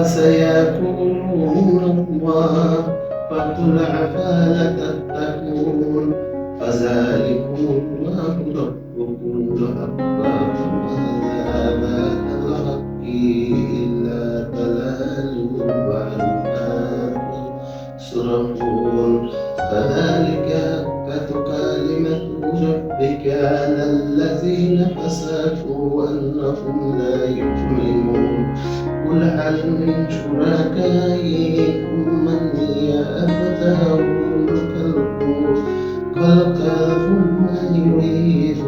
فسيقولون الله فقل أفلا تتقون. فذلكم الله ربكم فأخبرتم ماذا لا إلا تلال وأن أنتم شركائكم من يبدأ الخلق خلق ثم يعيده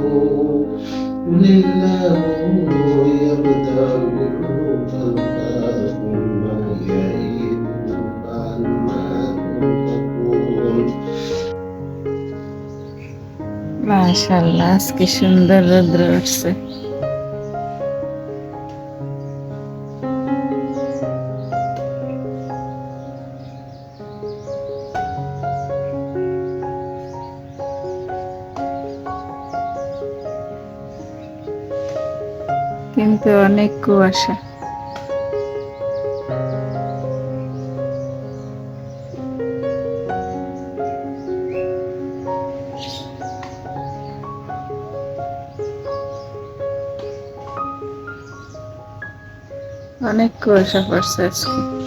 قل الله يبدأ الخلق ثم يعيده فأنا تؤفكون মাশাল্লাহ আজকে সুন্দর রৌদ্র উঠছে কিন্তু অনেক কুয়াশা। অনেক কুয়াশা পড়ছে আজকে।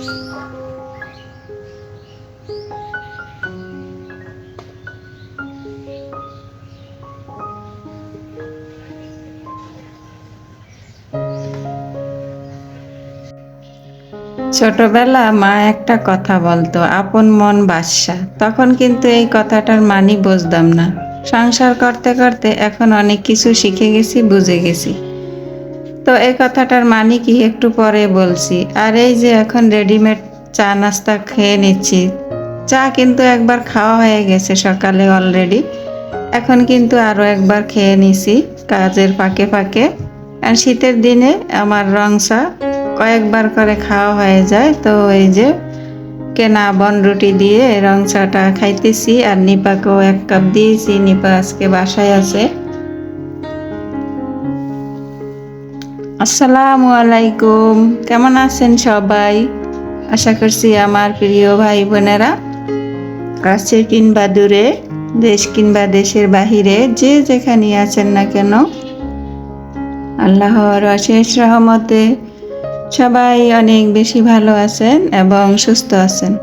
ছোটবেলা মা একটা কথা বলতো, আপন মন বাদশা। তখন কিন্তু এই কথাটার মানি বুঝতাম না। সংসার করতে করতে এখন অনেক কিছু শিখে গেছি, বুঝে গেছি। তো এই কথাটার মানে কি একটু পরে বলছি। আর এই যে এখন রেডিমেড চা নাস্তা খেয়ে নিচ্ছি, চা কিন্তু একবার খাওয়া হয়ে গেছে সকালে অলরেডি। এখন কিন্তু আরও একবার খেয়ে নিছি, কাজের ফাঁকে ফাঁকে। আর শীতের দিনে আমার রং চা কয়েকবার করে খাওয়া হয়ে যায়। তো এই যে কেনা বন রুটি দিয়ে রং চাটা খাইতেছি আর নিপাকেও এক কাপ দিয়েছি। নিপা আজকে বাসায় আছে। আসসালামু আলাইকুম। কেমন আছেন সবাই? আশা করছি আমার প্রিয় ভাই বোনেরা কাছে কিংবা দূরে, দেশ কিংবা দেশের বাহিরে, যে যেখানে আছেন না কেন, আল্লাহর অশেষ রহমতে সবাই অনেক বেশি ভালো আছেন এবং সুস্থ আছেন।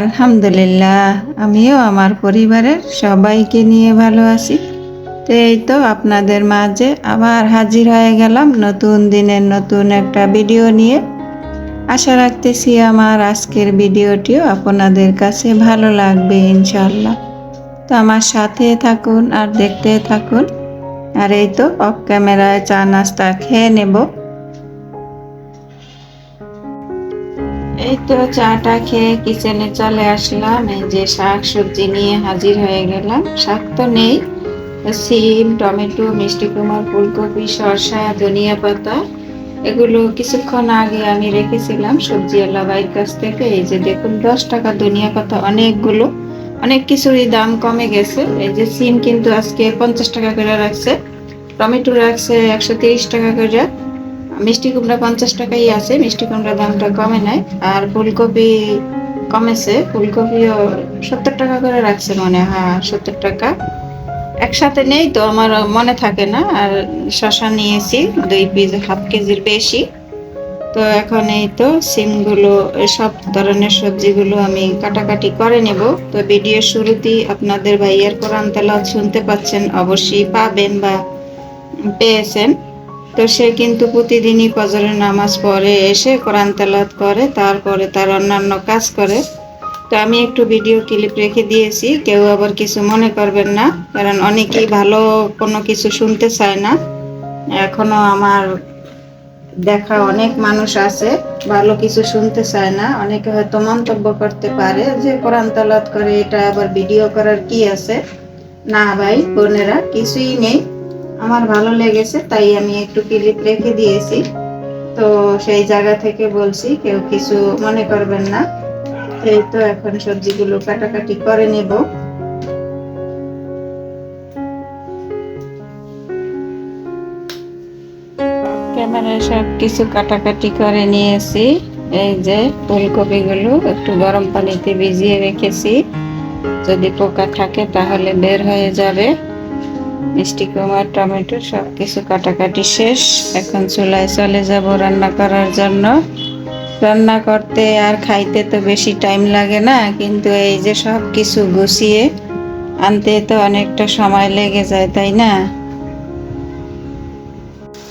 আলহামদুলিল্লাহ, আমিও আমার পরিবারের সবাইকে নিয়ে ভালো আছি। তো এই তো আপনাদের মাঝে আবার হাজির হয়ে গেলাম নতুন দিনের নতুন একটা ভিডিও নিয়ে। আশা রাখতেছি আমার আজকের ভিডিওটিও আপনাদের কাছে ভালো লাগবে ইনশাল্লাহ তো আমার সাথে থাকুন আর দেখতে থাকুন। আর এই তো অফ ক্যামেরায় চা নাস্তা খেয়ে নেব। এই তো চাটা খেয়ে কিচেনে চলে আসলাম। এই যে শাক সবজি নিয়ে হাজির হয়ে গেলাম। শাক তো নেই। সিম, টমেটো, মিষ্টি কুমার ফুলকপি, শসা, ধনিয়া পাতা, এগুলো কিছুক্ষণ আগে আমি রেখেছিলাম সবজি বাইর কাছ থেকে। এই যে দেখুন, দশ টাকা ধনিয়া পাতা অনেকগুলো। অনেক কিছুরই দাম কমে গেছে। এই যে সিম কিন্তু আজকে পঞ্চাশ টাকা করে রাখছে। টমেটো রাখছে একশো টাকা করে। মিষ্টি কুমড়া পঞ্চাশ টাকাই আছে, মিষ্টি কুমড়ার দামটা কমে নাই। আর ফুলকপি কমেছে, ফুলকপিও সত্তর টাকা করে রাখছে মনে হয় সত্তর টাকা। একসাথে নেই তো, আমার মনে থাকে না, আর শশা নিয়েছি, দুই পিস, হাফ কেজির বেশি। তো এখন এই তো সিমগুলো, সব ধরনের সবজিগুলো আমি কাটাকাটি করে নেব। তো ভিডিও শুরুতেই আপনাদের ভাইয়ের কোরআন তেলাওয়াত শুনতে পাচ্ছেন, অবশ্যই পাবেন বা পেয়েছেন। তো সে কিন্তু প্রতিদিনই ফজরের নামাজ পড়ে, এসে কোরআন তেলাওয়াত করে, তারপরে তার অন্যান্য কাজ করে। তো আমি একটু ভিডিও ক্লিপ রেখে দিয়েছি, কেউ আবার কিছু মনে করবেন না, কারণ অনেকেই ভালো কোনো কিছু শুনতে চায় না। এখনও আমার দেখা অনেক মানুষ আছে, ভালো কিছু শুনতে চায় না। অনেকে হয়তো মন্তব্য করতে পারে যে, কোরআন তালাত করে, এটা আবার ভিডিও করার কি আছে? না ভাই, বোনেরা, কিছুই নেই। আমার ভালো লেগেছে, তাই আমি একটু ক্লিপ রেখে দিয়েছি। তো সেই জায়গা থেকে বলছি, কেউ কিছু মনে করবেন না। এই তো এখন সবজিগুলো কাটাকাটি করে নেব। ক্যামেরায় সব কিছু কাটাকাটি করে নিয়েছি। এই যে ফুলকপিগুলো একটু গরম পানিতে ভিজিয়ে রেখেছি। যদি পোকা থাকে তাহলে বের হয়ে যাবে। মিষ্টি কুমার টমেটো সব কিছু কাটাকাটি শেষ। এখন চুলায় চলে যাব রান্না করার জন্য। রান্না করতে আর খাইতে তো বেশি টাইম লাগে না, কিন্তু এই যে সব কিছু গুছিয়ে আনতে তো অনেকটা সময় লেগে যায়, তাই না?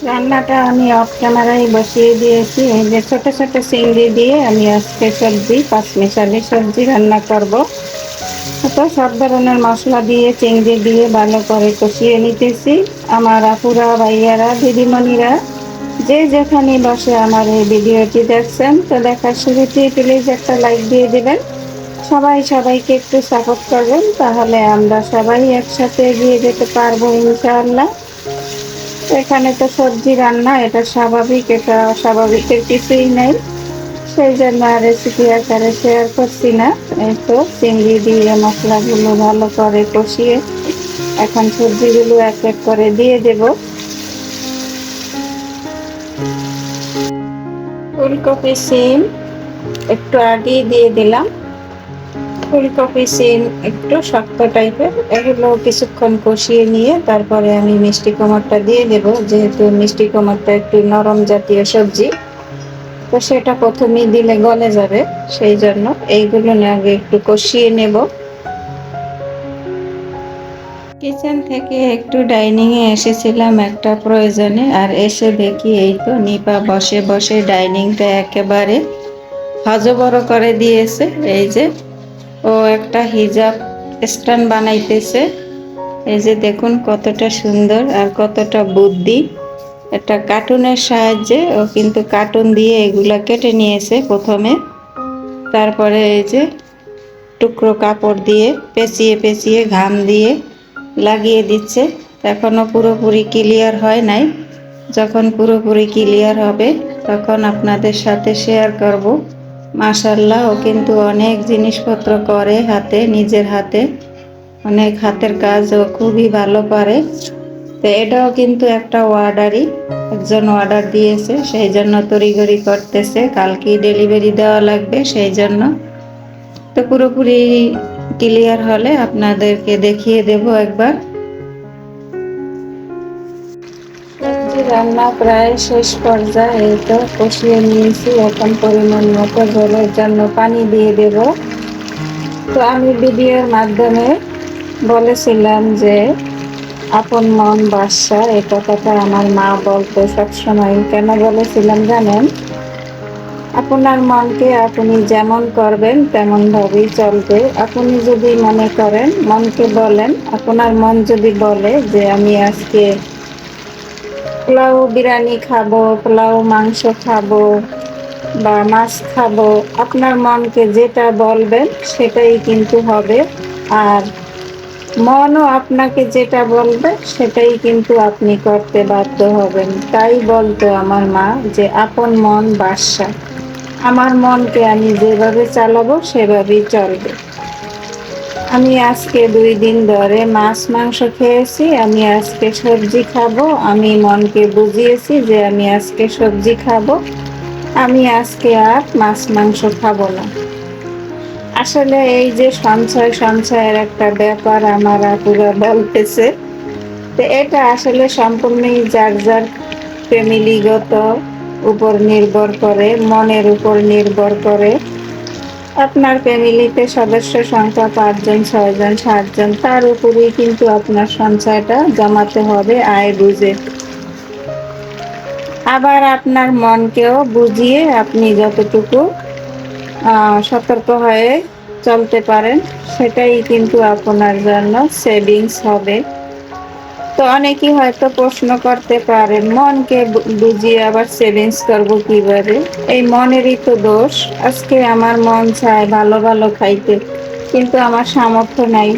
রান্নাটা আমি অফ ক্যামেরায় বসিয়ে দিয়েছি। এই যে ছোট ছোট চিংড়ি দিয়ে আমি আজকে সবজি পাঁচমিশালি সবজি রান্না করব। তো সব ধরনের মশলা দিয়ে, চিংড়ি দিয়ে ভালো করে কষিয়ে নিতেছি। আমার আপুরা, ভাইয়ারা, দিদিমণিরা, যে যেখানে বসে আমার এই ভিডিওটি দেখছেন, তো দেখার শুরুতে প্লিজ একটা লাইক দিয়ে দিবেন। সবাই সবাইকে একটু সাপোর্ট করবেন, তাহলে আমরা সবাই একসাথে এগিয়ে যেতে পারব ইনশাআল্লাহ। এখানে তো সবজি রান্না, এটা স্বাভাবিক, এটা অস্বাভাবিকের কিছুই নেই। সেই জন্য রেসিপি আকারে শেয়ার করছি না। এই তো চিংড়ি দিয়ে মশলাগুলো ভালো করে কষিয়ে এখন সবজিগুলো এক এক করে দিয়ে দেব। ফুলকপি সিম একটু আগেই দিয়ে দিলাম। ফুলকপি সিম একটু শক্ত টাইপের, এগুলো কিছুক্ষণ কষিয়ে নিয়ে তারপরে আমি মিষ্টি কুমড়টা দিয়ে দেব। যেহেতু মিষ্টি কুমড়টা একটু নরম জাতীয় সবজি তো সেটা প্রথমেই দিলে গলে যাবে, সেই জন্য এইগুলো আগে একটু কষিয়ে নেব। কিচেন থেকে একটু ডাইনিং এ এসেছিলাম একটা প্রয়োজনে, আর এসে দেখি এই তো নিপা বসে বসে ডাইনিংটা একেবারে হজবড় করে দিয়েছে। এই যে ও একটা হিজাব স্ট্যান্ড বানাইতেছে। এই যে দেখুন কতটা সুন্দর আর কতটা বুদ্ধি। একটা কার্টুনের সাহায্যে ও কিন্তু কার্টুন দিয়ে এগুলা কেটে নিয়েছে প্রথমে। তারপরে এই যে টুকরো কাপড় দিয়ে পেঁচিয়ে পেঁচিয়ে ঘাম দিয়ে লাগিয়ে দিচ্ছে। এখনও পুরোপুরি ক্লিয়ার হয় নাই। যখন পুরোপুরি ক্লিয়ার হবে, তখন আপনাদের সাথে শেয়ার করব। মাশাল্লাহ ও কিন্তু অনেক জিনিসপত্র করে হাতে, নিজের হাতে। অনেক হাতের কাজ ও খুবই ভালো পারে তো এটাও কিন্তু একটা অর্ডারই একজন অর্ডার দিয়েছে, সেই জন্য তড়িঘড়ি করতেছে। কালকে ডেলিভারি দেওয়া লাগবে, সেই জন্য। তো পুরোপুরি ক্লিয়ার হলে আপনাদেরকে দেখিয়ে দেব একবার। রান্না প্রায় শেষ পর্যায়ে তো কষিয়ে নিয়েছি। এখন পরিমাণ মতো জলের জন্য পানি দিয়ে দেব। তো আমি ভিডিওর মাধ্যমে বলেছিলাম যে আপন মন বাদশা এই কথাটা আমার মা বলতো সবসময় কেন বলেছিলাম জানেন? আপনার মনকে আপনি যেমন করবেন তেমন ভাবেই চলবে। আপনি যদি মনে করেন, মনকে বলেন, আপনার মন যদি বলে যে আমি আজকে পোলাও বিরিয়ানি খাব, পোলাও মাংস খাব বা মাছ খাব, আপনার মনকে যেটা বলবেন সেটাই কিন্তু হবে। আর মনও আপনাকে যেটা বলবে, সেটাই কিন্তু আপনি করতে বাধ্য হবেন। তাই বলতো আমার মা যে, আপন মন বাসা আমার মনকে আমি যেভাবে চালাবো, সেভাবেই চলবে। আমি আজকে দুই দিন ধরে মাছ, মাংস খেয়েছি, আমি আজকে সবজি খাব। আমি মনকে বুঝিয়েছি যে, আমি আজকে সবজি খাব। আমি আজকে আর মাছ, মাংস খাব না। আসলে এই যে সঞ্চয়, সঞ্চয়ের একটা ব্যাপার আমার আপুরা বলতেছে। তো এটা আসলে সম্পূর্ণই যার যার ফ্যামিলিগত উপর নির্ভর করে, মনের উপর নির্ভর করে। আপনার ফ্যামিলিতে সদস্য সংখ্যা পাঁচজন, ছয়জন, সাতজন, তার উপরেই কিন্তু আপনার সঞ্চয়টা জমাতে হবে, আয় বুঝে। আবার আপনার মনকেও বুঝিয়ে আপনি যতটুকু সতর্ক হয়ে চলতে পারেন। সেটাই কিন্তু আপনার জন্য সেভিংস হবে। তো অনেকেই হয়তো প্রশ্ন করতে পারে মনকে বুঝিয়ে আবার সেভিংস করব কীভাবে? এই মনেরই তো দোষ। আজকে আমার মন চায় ভালো ভালো খাইতে, কিন্তু আমার সামর্থ্য নাই।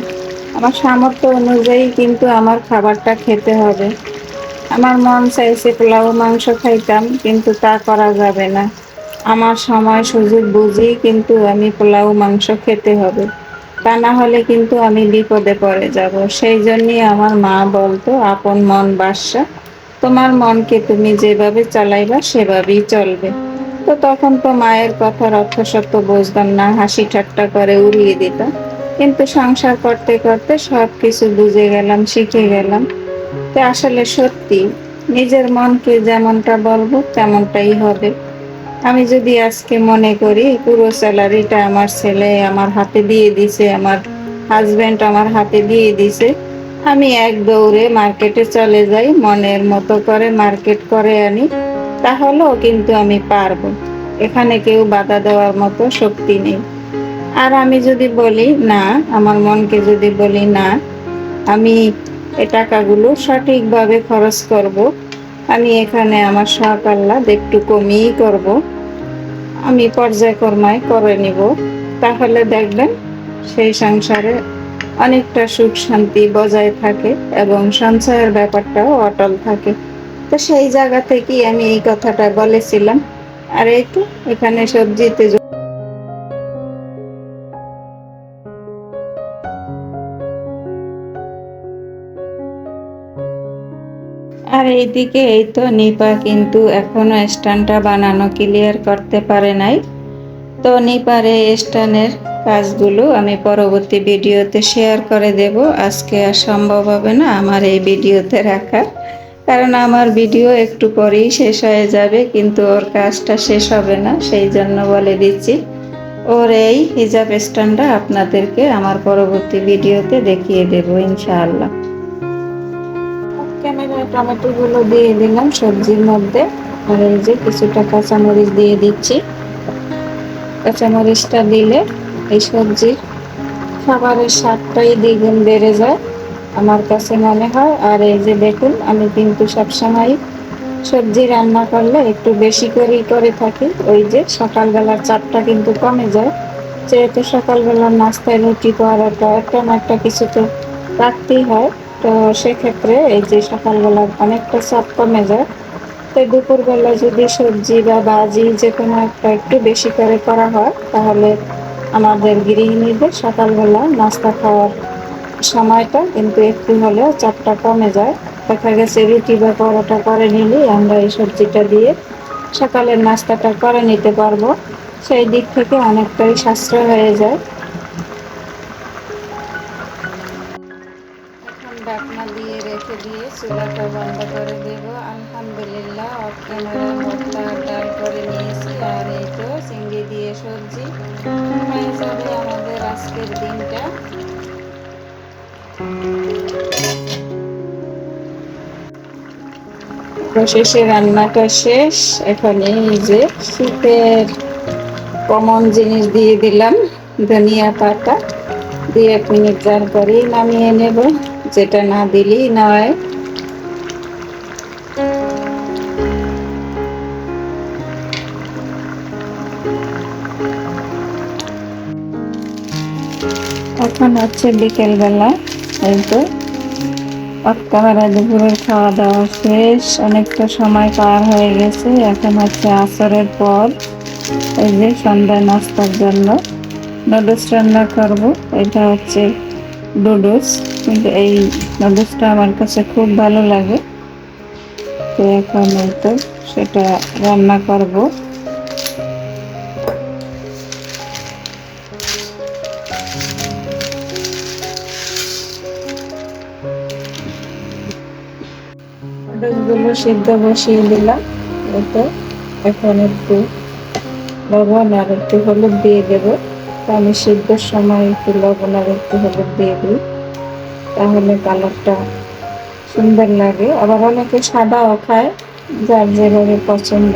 আমার সামর্থ্য অনুযায়ী কিন্তু আমার খাবারটা খেতে হবে। আমার মন চাইছে পোলাও, মাংস খাইতাম, কিন্তু তা করা যাবে না। আমার সময় সুযোগ বুঝি, কিন্তু আমি পোলাও, মাংস খেতে হবে। তা না হলে কিন্তু আমি বিপদে পড়ে যাব। সেই জন্যই আমার মা বলতো, আপন মন বাসা। তোমার মনকে তুমি যেভাবে চালাইবা, সেভাবেই চলবে। তো তখন তো মায়ের কথার অর্থ সত্য বুঝতাম না, হাসি ঠাট্টা করে উড়িয়ে দিতাম। কিন্তু সংসার করতে করতে সব কিছু বুঝে গেলাম, শিখে গেলাম। তো আসলে সত্যি, নিজের মনকে যেমনটা বলব, তেমনটাই হবে। আমি যদি আজকে মনে করি, পুরো স্যালারিটা আমার ছেলে আমার হাতে দিয়ে দিছে, আমার হাজবেন্ড আমার হাতে দিয়ে দিছে, আমি এক দৌড়ে মার্কেটে চলে যাই, মনের মতো করে মার্কেট করে আনি, তাহলেও কিন্তু আমি পারব। এখানে কেউ বাধা দেওয়ার মতো শক্তি নেই। আর আমি যদি বলি না, আমার মনকে যদি বলি না, আমি এ টাকাগুলো সঠিকভাবে খরচ করব। আমি এখানে আমার শখ আহ্লাদ একটু কমিয়েই করব। আমি পর্যায়ক্রমায় করে নিব। তাহলে দেখবেন সেই সংসারে অনেকটা সুখ শান্তি বজায় থাকে এবং সঞ্চয়ের ব্যাপারটাও অটল থাকে। তো সেই জায়গা থেকেই আমি এই কথাটা বলেছিলাম। আর এই তো, এখানে সবজিতে এইদিকে এই তো নিপা কিন্তু এখনও স্ট্যান্ডটা বানানো ক্লিয়ার করতে পারে নাই। তো নিপার স্ট্যান্ডের কাজগুলো আমি পরবর্তী ভিডিওতে শেয়ার করে দেব। আজকে আর সম্ভব হবে না আমার এই ভিডিওতে রাখা কারণ আমার ভিডিও একটু পরেই শেষ হয়ে যাবে, কিন্তু ওর কাজটা শেষ হবে না, সেই জন্য বলে দিচ্ছি। ওর এই হিজাব স্ট্যান্ডটা আপনাদেরকে আমার পরবর্তী ভিডিওতে দেখিয়ে দেবো ইনশাআল্লাহ। ক্যামেরায় টমেটো গুলো দিয়ে দিলাম সবজির মধ্যে। আর এই যে কিছুটা কাঁচামরিচ দিয়ে দিচ্ছি। কাঁচামরিচটা দিলে এই সবজির খাবারের স্বাদটাই দ্বিগুণ বেড়ে যায়, আমার কাছে মনে হয়। আর এই যে দেখুন, আমি কিন্তু সবসময় সবজি রান্না করলে একটু বেশি করেই করে থাকি। ওই যে সকালবেলার চাপটা কিন্তু কমে যায়। যেহেতু সকালবেলার নাস্তায় রুটি, পরোটা একটা না একটা কিছু তো রাখতেই হয়। তো সেক্ষেত্রে এই যে সকালবেলা অনেকটা চাপ কমে যায়। তো দুপুরবেলা যদি সবজি বা ভাজি যে কোনো একটা একটু বেশি করে করা হয়, তাহলে আমাদের গৃহিণীদের সকালবেলা নাস্তা খাওয়ার সময়টা কিন্তু একটু হলেও চাপটা কমে যায়। দেখা গেছে রুটি বা পরোটা করে নিলেই আমরা এই সবজিটা দিয়ে সকালের নাস্তাটা করে নিতে পারব। সেই দিক থেকে অনেকটাই সাশ্রয় হয়ে যায়। শেষে রান্নাটা শেষ। এখন এই যে শীতের কমন জিনিস দিয়ে দিলাম, ধনিয়া পাতা। দিয়ে এক মিনিট জাল পরেই নামিয়ে নেব, যেটা না দিলেই নয়। এখন হচ্ছে বিকেলবেলা, এই তো। অক্টোবরে দুপুরের খাওয়া দাওয়া শেষ। অনেকটা সময় পার হয়ে গেছে। এখন হচ্ছে আসরের পর। এই যে সন্ধ্যায় নাস্তার জন্য। নুডলস রান্না করব। এটা হচ্ছে নুডলস। কিন্তু এই নুডলসটা আমার কাছে খুব ভালো লাগে। তো এখন তো সেটা রান্না করব। সিদ্ধ বসিয়ে দিলাম। এই তো এখন একটু লবণ আর একটু হলুদ দিয়ে দেবো। আমি সিদ্ধর সময় একটু লবণ আর একটু হলুদ দিয়ে দিই। তাহলে কালারটা সুন্দর লাগে। আবার অনেকে সাদাও খায়, যার যেভাবে পছন্দ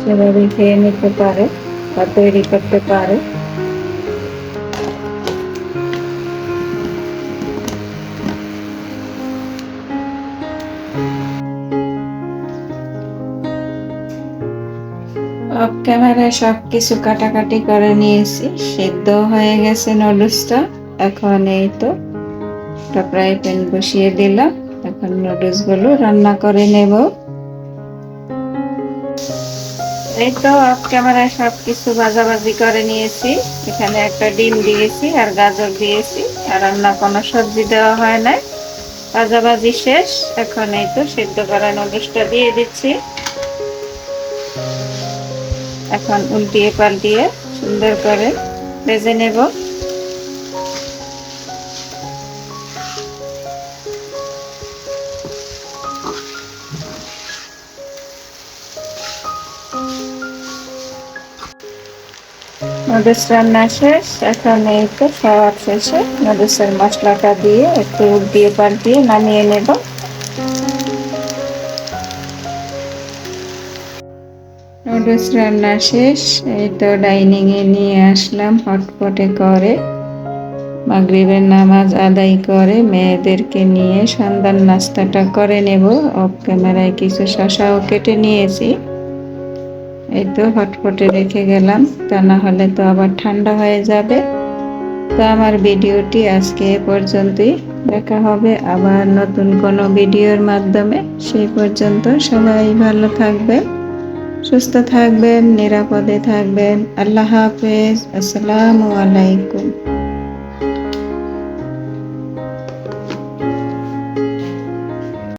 সেভাবে খেয়ে নিতে পারে বা তৈরি করতে পারে। ক্যামেরায় সব কিছু কাটাকাটি করে নিয়েছি। সিদ্ধ হয়ে গেছে নুডলসটা। এখন এই তো ফ্রাই প্যান বসিয়ে দিলাম। এখন নুডলসগুলো রান্না করে নেব। এই তো অফ ক্যামেরায় সব কিছু ভাজাভাজি করে নিয়েছি। এখানে একটা ডিম দিয়েছি আর গাজর দিয়েছি। আর রান্না কোনো সবজি দেওয়া হয় নাই। ভাজাভাজি শেষ। এখন এই তো সিদ্ধ করা নুডলসটা দিয়ে দিচ্ছি। এখন উল্টিয়ে পাল্টিয়ে সুন্দর করে ভেজে নেব। নুডলস রান্না শেষ। এখন এই তো খাওয়ার শেষে। নুডলসের মশলাটা দিয়ে একটু উল্টিয়ে পাল্টিয়ে নামিয়ে নেব। নুডলস রান্না শেষ, এই তো ডাইনিং এ নিয়ে আসলাম হটপটে করে। মাগরিবের নামাজ আদায় করে মেয়েদেরকে নিয়ে সন্ধ্যার নাস্তাটা করে নেব। অফ ক্যামেরায় কিছু শশাও কেটে নিয়েছি। এই তো হটপটে রেখে গেলাম। তা না হলে তো আবার ঠান্ডা হয়ে যাবে। তো আমার ভিডিওটি আজকে এ পর্যন্তই। দেখা হবে আবার নতুন কোনো ভিডিওর মাধ্যমে। সেই পর্যন্ত সবাই ভালো থাকবেন। সুস্থ থাকবেন নিরাপদে থাকবেন। আল্লাহ হাফেজ। আসসালামু আলাইকুম।